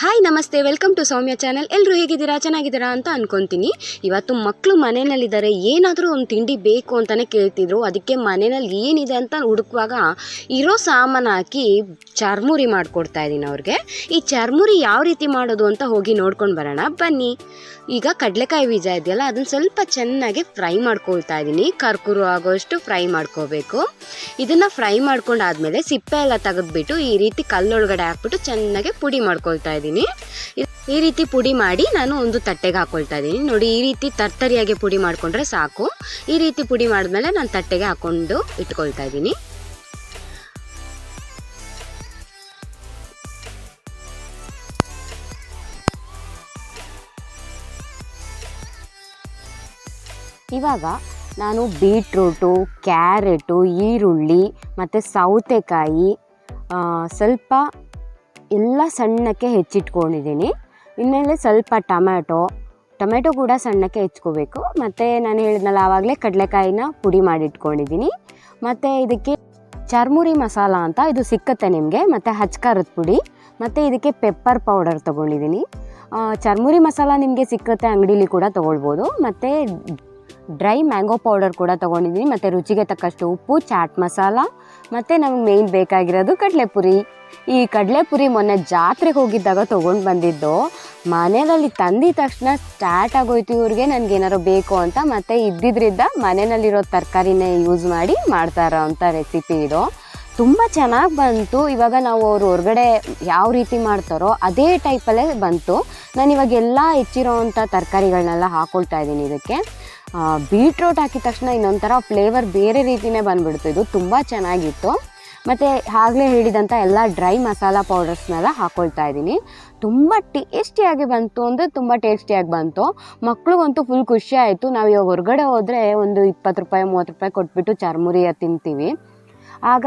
Hi ನಮಸ್ತೆ. Welcome to Soumya channel ಎಲ್ಲರೂ ಹೇಗಿದ್ದೀರಾ? ಚೆನ್ನಾಗಿದ್ದೀರಾ ಅಂತ ಅನ್ಕೊಂತೀನಿ. ಇವತ್ತು ಮಕ್ಕಳು ಮನೆಯಲ್ಲಿದ್ದಾರೆ. ಏನಾದರೂ ಒಂದು ತಿಂಡಿ ಬೇಕು ಅಂತಲೇ ಕೇಳ್ತಿದ್ರು. ಅದಕ್ಕೆ ಮನೆಯಲ್ಲಿ ಏನಿದೆ ಅಂತ ಹುಡುಕುವಾಗ ಇರೋ ಸಾಮಾನು ಹಾಕಿ ಚರ್ಮುರಿ ಮಾಡಿಕೊಡ್ತಾ ಇದ್ದೀನಿ ಅವ್ರಿಗೆ. ಈ ಚರ್ಮುರಿ ಯಾವ ರೀತಿ ಮಾಡೋದು ಅಂತ ಹೋಗಿ ನೋಡ್ಕೊಂಡು ಬರೋಣ. ಬನ್ನಿ. ಈಗ ಕಡಲೆಕಾಯಿ ಬೀಜ ಇದೆಯಲ್ಲ, ಅದನ್ನು ಸ್ವಲ್ಪ ಚೆನ್ನಾಗಿ ಫ್ರೈ ಮಾಡ್ಕೊಳ್ತಾ ಇದ್ದೀನಿ. ಕರ್ಕುರು ಆಗೋಷ್ಟು ಫ್ರೈ ಮಾಡ್ಕೋಬೇಕು. ಇದನ್ನು ಫ್ರೈ ಮಾಡ್ಕೊಂಡಾದ್ಮೇಲೆ ಸಿಪ್ಪೆ ಎಲ್ಲ ತೆಗೆದ್ಬಿಟ್ಟು ಈ ರೀತಿ ಕಲ್ಲೊಳಗಡೆ ಹಾಕ್ಬಿಟ್ಟು ಚೆನ್ನಾಗಿ ಪುಡಿ ಮಾಡ್ಕೊಳ್ತಾ ಇದ್ದೀನಿ. ಇ- ಈ ರೀತಿ ಪುಡಿ ಮಾಡಿ ನಾನು ಒಂದು ತಟ್ಟೆಗೆ ಹಾಕೊಳ್ತಾ ಇದ್ದೀನಿ. ನೋಡಿ, ಈ ರೀತಿ ತರ್ತರಿಯಾಗಿ ಪುಡಿ ಮಾಡಿಕೊಂಡ್ರೆ ಸಾಕು. ಈ ರೀತಿ ಪುಡಿ ಮಾಡಿದ್ಮೇಲೆ ನಾನು ತಟ್ಟೆಗೆ ಹಾಕೊಂಡು ಇಟ್ಕೊಳ್ತಾ ಇದ್ದೀನಿ. ಇವಾಗ ನಾನು ಬೀಟ್ರೂಟು, ಕ್ಯಾರೆಟು, ಈರುಳ್ಳಿ, ಮತ್ತು ಸೌತೆಕಾಯಿ ಸ್ವಲ್ಪ ಎಲ್ಲ ಸಣ್ಣಕ್ಕೆ ಹೆಚ್ಚಿಟ್ಕೊಂಡಿದ್ದೀನಿ. ಇನ್ಮೇಲೆ ಸ್ವಲ್ಪ ಟೊಮ್ಯಾಟೊ. ಟೊಮೆಟೊ ಕೂಡ ಸಣ್ಣಕ್ಕೆ ಹೆಚ್ಕೋಬೇಕು ಮತ್ತು ನಾನು ಹೇಳಿದ್ನಲ್ಲ, ಆವಾಗಲೇ ಕಡಲೆಕಾಯಿನ ಪುಡಿ ಮಾಡಿಟ್ಕೊಂಡಿದ್ದೀನಿ. ಮತ್ತು ಇದಕ್ಕೆ ಚರ್ಮುರಿ ಮಸಾಲ ಅಂತ ಇದು ಸಿಕ್ಕತ್ತೆ ನಿಮಗೆ. ಮತ್ತು ಹಚ್ಕಾರದ ಪುಡಿ. ಮತ್ತು ಇದಕ್ಕೆ ಪೆಪ್ಪರ್ ಪೌಡರ್ ತೊಗೊಂಡಿದ್ದೀನಿ. ಚರ್ಮುರಿ ಮಸಾಲ ನಿಮಗೆ ಸಿಕ್ಕತ್ತೆ ಅಂಗಡೀಲಿ ಕೂಡ ತೊಗೊಳ್ಬೋದು. ಮತ್ತು ಡ್ರೈ ಮ್ಯಾಂಗೋ ಪೌಡರ್ ಕೂಡ ತೊಗೊಂಡಿದ್ದೀನಿ ಮತ್ತು ರುಚಿಗೆ ತಕ್ಕಷ್ಟು ಉಪ್ಪು ಚಾಟ್ ಮಸಾಲ ಮತ್ತು ನಮಗೆ ಮೇಯ್ನ್ ಬೇಕಾಗಿರೋದು ಕಡಲೆಪುರಿ. ಈ ಕಡಲೆಪುರಿ ಮೊನ್ನೆ ಜಾತ್ರೆಗೆ ಹೋಗಿದ್ದಾಗ ತೊಗೊಂಡು ಬಂದಿದ್ದು. ಮನೆಯಲ್ಲಿ ತಂದಿದ ತಕ್ಷಣ ಸ್ಟಾರ್ಟ್ ಆಗೋಯ್ತು ಇವ್ರಿಗೆ, ನನಗೆ ಏನಾರು ಬೇಕು ಅಂತ. ಮತ್ತು ಇದ್ದಿದ್ರಿಂದ ಮನೆಯಲ್ಲಿರೋ ತರಕಾರಿನೇ ಯೂಸ್ ಮಾಡಿ ಮಾಡ್ತಾ ಇರೋ ಅಂಥ ರೆಸಿಪಿ ಇದು. ತುಂಬ ಚೆನ್ನಾಗಿ ಬಂತು. ಇವಾಗ ನಾವು ಅವ್ರು ಹೊರಗಡೆ ಯಾವ ರೀತಿ ಮಾಡ್ತಾರೋ ಅದೇ ಟೈಪಲ್ಲೇ ಬಂತು. ನಾನು ಇವಾಗ ಎಲ್ಲ ಹೆಚ್ಚಿರೋವಂಥ ತರಕಾರಿಗಳನ್ನೆಲ್ಲ ಹಾಕ್ಕೊಳ್ತಾ ಇದ್ದೀನಿ ಇದಕ್ಕೆ. ಬೀಟ್ರೂಟ್ ಹಾಕಿದ ತಕ್ಷಣ ಇನ್ನೊಂಥರ ಫ್ಲೇವರ್ ಬೇರೆ ರೀತಿಯೇ ಬಂದುಬಿಡ್ತು. ಇದು ತುಂಬ ಚೆನ್ನಾಗಿತ್ತು. ಮತ್ತು ಆಗಲೇ ಹೇಳಿದಂಥ ಎಲ್ಲ ಡ್ರೈ ಮಸಾಲ ಪೌಡರ್ಸ್ನೆಲ್ಲ ಹಾಕ್ಕೊಳ್ತಾ ಇದ್ದೀನಿ. ತುಂಬ ಟೇಸ್ಟಿಯಾಗಿ ಬಂತು ಅಂದರೆ ತುಂಬ ಟೇಸ್ಟಿಯಾಗಿ ಬಂತು. ಮಕ್ಳಿಗಂತೂ ಫುಲ್ ಖುಷಿ ಆಯಿತು. ನಾವು ಇವಾಗ ಹೊರಗಡೆ ಹೋದರೆ ಒಂದು ಇಪ್ಪತ್ತು ರೂಪಾಯಿ, ಮೂವತ್ತು ರೂಪಾಯಿ ಕೊಟ್ಬಿಟ್ಟು ಚರ್ಮುರಿಯ ತಿಂತೀವಿ. ಆಗ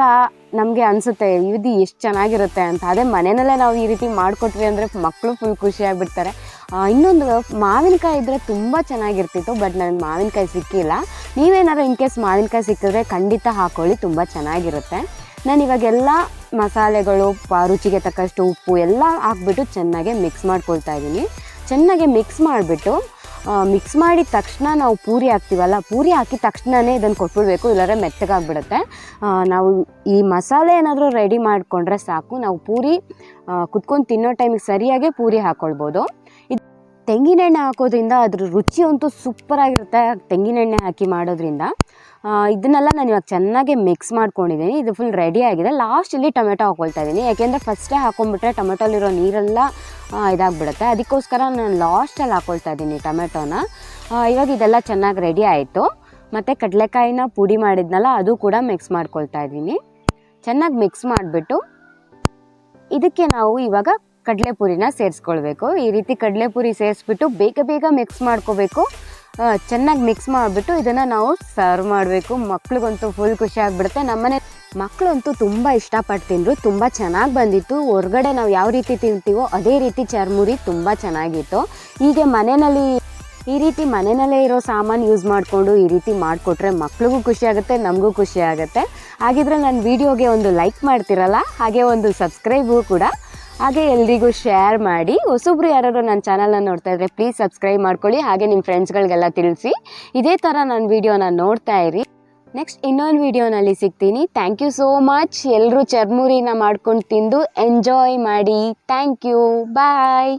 ನಮಗೆ ಅನಿಸುತ್ತೆ ಇದು ಎಷ್ಟು ಚೆನ್ನಾಗಿರುತ್ತೆ ಅಂತ. ಅದೇ ಮನೆಯಲ್ಲೇ ನಾವು ಈ ರೀತಿ ಮಾಡಿಕೊಟ್ವಿ ಅಂದರೆ ಮಕ್ಕಳು ಫುಲ್ ಖುಷಿಯಾಗಿಬಿಡ್ತಾರೆ ಇನ್ನೊಂದು, ಮಾವಿನಕಾಯಿ ಇದ್ದರೆ ತುಂಬ ಚೆನ್ನಾಗಿರ್ತಿತ್ತು, ಬಟ್ ನನಗೆ ಮಾವಿನಕಾಯಿ ಸಿಕ್ಕಿಲ್ಲ. ನೀವೇನಾದ್ರು ಇನ್ ಕೇಸ್ ಮಾವಿನಕಾಯಿ ಸಿಕ್ಕಿದ್ರೆ ಖಂಡಿತ ಹಾಕೊಳ್ಳಿ, ತುಂಬ ಚೆನ್ನಾಗಿರುತ್ತೆ. ನಾನು ಇವಾಗೆಲ್ಲ ಮಸಾಲೆಗಳು ರುಚಿಗೆ ತಕ್ಕಷ್ಟು ಉಪ್ಪು ಎಲ್ಲ ಹಾಕ್ಬಿಟ್ಟು ಚೆನ್ನಾಗಿ ಮಿಕ್ಸ್ ಮಾಡ್ಕೊಳ್ತಾ ಇದ್ದೀನಿ ಚೆನ್ನಾಗಿ ಮಿಕ್ಸ್ ಮಾಡಿಬಿಟ್ಟು ಮಿಕ್ಸ್ ಮಾಡಿದ ತಕ್ಷಣ ನಾವು ಪೂರಿ ಹಾಕ್ತೀವಲ್ಲ, ಪೂರಿ ಹಾಕಿದ ತಕ್ಷಣವೇ ಇದನ್ನು ಕೊಟ್ಬಿಡ್ಬೇಕು, ಇಲ್ಲಾಂದರೆ ಮೆತ್ತಗಾಗ್ಬಿಡುತ್ತೆ. ನಾವು ಈ ಮಸಾಲೆ ಏನಾದರೂ ರೆಡಿ ಮಾಡಿಕೊಂಡ್ರೆ ಸಾಕು, ನಾವು ಪೂರಿ ಕುತ್ಕೊಂಡು ತಿನ್ನೋ ಟೈಮಿಗೆ ಸರಿಯಾಗೇ ಪೂರಿ ಹಾಕ್ಕೊಳ್ಬೋದು ತೆಂಗಿನೆಣ್ಣೆ ಹಾಕೋದ್ರಿಂದ ಅದ್ರ ರುಚಿ ಅಂತೂ ಸೂಪರಾಗಿರುತ್ತೆ ತೆಂಗಿನೆಣ್ಣೆ ಹಾಕಿ ಮಾಡೋದ್ರಿಂದ. ಇದನ್ನೆಲ್ಲ ನಾನು ಇವಾಗ ಚೆನ್ನಾಗಿ ಮಿಕ್ಸ್ ಮಾಡ್ಕೊಂಡಿದ್ದೀನಿ ಇದು ಫುಲ್ ರೆಡಿ ಆಗಿದೆ. ಲಾಸ್ಟಲ್ಲಿ ಟೊಮೆಟೊ ಹಾಕ್ಕೊಳ್ತಾ ಇದ್ದೀನಿ ಯಾಕೆಂದರೆ ಫಸ್ಟೇ ಹಾಕೊಂಡ್ಬಿಟ್ರೆ ಟೊಮೆಟೊಲಿರೋ ನೀರೆಲ್ಲ ಇದಾಗಿಬಿಡುತ್ತೆ. ಅದಕ್ಕೋಸ್ಕರ ನಾನು ಲಾಸ್ಟಲ್ಲಿ ಹಾಕ್ಕೊಳ್ತಾ ಇದ್ದೀನಿ ಟೊಮೆಟೊನ. ಇವಾಗ ಇದೆಲ್ಲ ಚೆನ್ನಾಗಿ ರೆಡಿ ಆಯಿತು. ಮತ್ತು ಕಡಲೆಕಾಯಿನ ಪುಡಿ ಮಾಡಿದ್ನಲ್ಲ, ಅದು ಕೂಡ ಮಿಕ್ಸ್ ಮಾಡ್ಕೊಳ್ತಾ ಇದ್ದೀನಿ ಚೆನ್ನಾಗಿ ಮಿಕ್ಸ್ ಮಾಡಿಬಿಟ್ಟು ಇದಕ್ಕೆ ನಾವು ಇವಾಗ ಕಡಲೆಪುರಿನ ಸೇರಿಸ್ಕೊಳ್ಬೇಕು. ಈ ರೀತಿ ಕಡಲೆಪುರಿ ಸೇರಿಸ್ಬಿಟ್ಟು ಬೇಗ ಬೇಗ ಮಿಕ್ಸ್ ಮಾಡ್ಕೋಬೇಕು. ಚೆನ್ನಾಗಿ ಮಿಕ್ಸ್ ಮಾಡಿಬಿಟ್ಟು ಇದನ್ನು ನಾವು ಸರ್ವ್ ಮಾಡಬೇಕು. ಮಕ್ಳಿಗಂತೂ ಫುಲ್ ಖುಷಿ ಆಗಿಬಿಡುತ್ತೆ. ನಮ್ಮನೆ ಮಕ್ಕಳಂತೂ ತುಂಬ ಇಷ್ಟಪಟ್ಟು ತಿಂದರು. ತುಂಬ ಚೆನ್ನಾಗಿ ಬಂದಿತ್ತು. ಹೊರಗಡೆ ನಾವು ಯಾವ ರೀತಿ ತಿಂತೀವೋ ಅದೇ ರೀತಿ ಚರ್ಮುರಿ ತುಂಬ ಚೆನ್ನಾಗಿತ್ತು. ಹೀಗೆ ಮನೆಯಲ್ಲಿ ಈ ರೀತಿ ಮನೆಯಲ್ಲೇ ಇರೋ ಸಾಮಾನು ಯೂಸ್ ಮಾಡಿಕೊಂಡು ಈ ರೀತಿ ಮಾಡಿಕೊಟ್ರೆ ಮಕ್ಳಿಗೂ ಖುಷಿ ಆಗುತ್ತೆ, ನಮಗೂ ಖುಷಿ ಆಗುತ್ತೆ. ಹಾಗಿದ್ರೆ ನನ್ನ ವೀಡಿಯೋಗೆ ಒಂದು ಲೈಕ್ ಮಾಡ್ತಿರಲ್ಲ. ಹಾಗೆ ಒಂದು ಸಬ್ಸ್ಕ್ರೈಬು ಕೂಡ. ಹಾಗೆ ಎಲ್ರಿಗೂ ಶೇರ್ ಮಾಡಿ. ಹೊಸೊಬ್ರು ಯಾರಾದ್ರು ನನ್ನ ಚಾನಲ್ನ ನೋಡ್ತಾ ಇದ್ರೆ ಪ್ಲೀಸ್ ಸಬ್ಸ್ಕ್ರೈಬ್ ಮಾಡ್ಕೊಳ್ಳಿ. ಹಾಗೆ ನಿಮ್ಮ ಫ್ರೆಂಡ್ಸ್ಗಳಿಗೆಲ್ಲ ತಿಳಿಸಿ. ಇದೇ ಥರ ನನ್ನ ವೀಡಿಯೋನ ನೋಡ್ತಾ ಇರಿ. ನೆಕ್ಸ್ಟ್ ಇನ್ನೊಂದು ವೀಡಿಯೋನಲ್ಲಿ ಸಿಗ್ತೀನಿ. ಥ್ಯಾಂಕ್ ಯು ಸೋ ಮಚ್ ಎಲ್ಲರೂ ಚರ್ಮುರಿನ ಮಾಡ್ಕೊಂಡು ತಿಂದು ಎಂಜಾಯ್ ಮಾಡಿ. Thank you bye